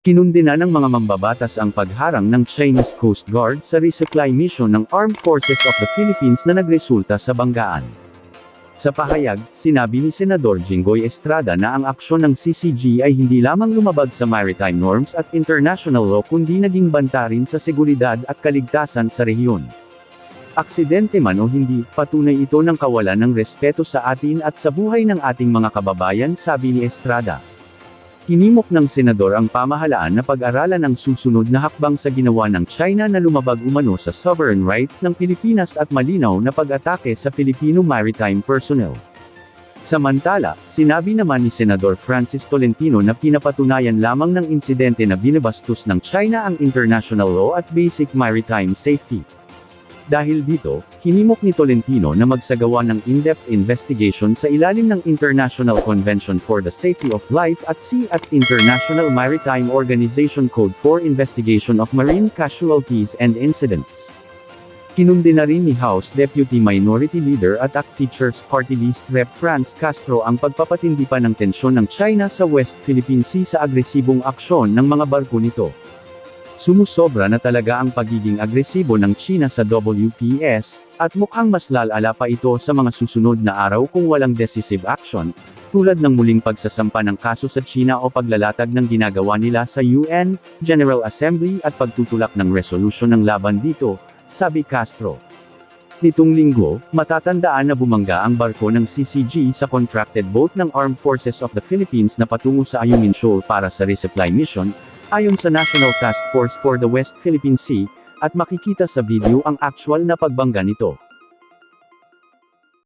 Kinundina ng mga mambabatas ang pagharang ng Chinese Coast Guard sa resupply mission ng Armed Forces of the Philippines na nagresulta sa banggaan. Sa pahayag, sinabi ni Senador Jinggoy Estrada na ang aksyon ng CCG ay hindi lamang lumabag sa maritime norms at international law kundi naging banta rin sa seguridad at kaligtasan sa rehiyon. Aksidente man o hindi, patunay ito ng kawalan ng respeto sa atin at sa buhay ng ating mga kababayan sabi ni Estrada. Hinimok ng senador ang pamahalaan na pag-aralan ang susunod na hakbang sa ginawa ng China na lumabag umano sa sovereign rights ng Pilipinas at malinaw na pag-atake sa Filipino maritime personnel. Samantala, sinabi naman ni Senador Francis Tolentino na pinapatunayan lamang ng insidente na binabastos ng China ang international law at basic maritime safety. Dahil dito, hinimok ni Tolentino na magsagawa ng in-depth investigation sa ilalim ng International Convention for the Safety of Life at Sea at International Maritime Organization Code for Investigation of Marine Casualties and Incidents. Kinundi na rin ni House Deputy Minority Leader at ACT Teachers Party List Rep. Franz Castro ang pagpapatindi pa ng tensyon ng China sa West Philippine Sea sa agresibong aksyon ng mga barko nito. Sumusobra na talaga ang pagiging agresibo ng China sa WPS, at mukhang mas lalala pa ito sa mga susunod na araw kung walang decisive action, tulad ng muling pagsasampa ng kaso sa China o paglalatag ng ginagawa nila sa UN, General Assembly at pagtutulak ng resolusyon ng laban dito, sabi Castro. Nitong linggo, matatandaan na bumangga ang barko ng CCG sa contracted boat ng Armed Forces of the Philippines na patungo sa Ayungin Shoal para sa resupply mission, ayon sa National Task Force for the West Philippine Sea, at makikita sa video ang actual na pagbangga nito.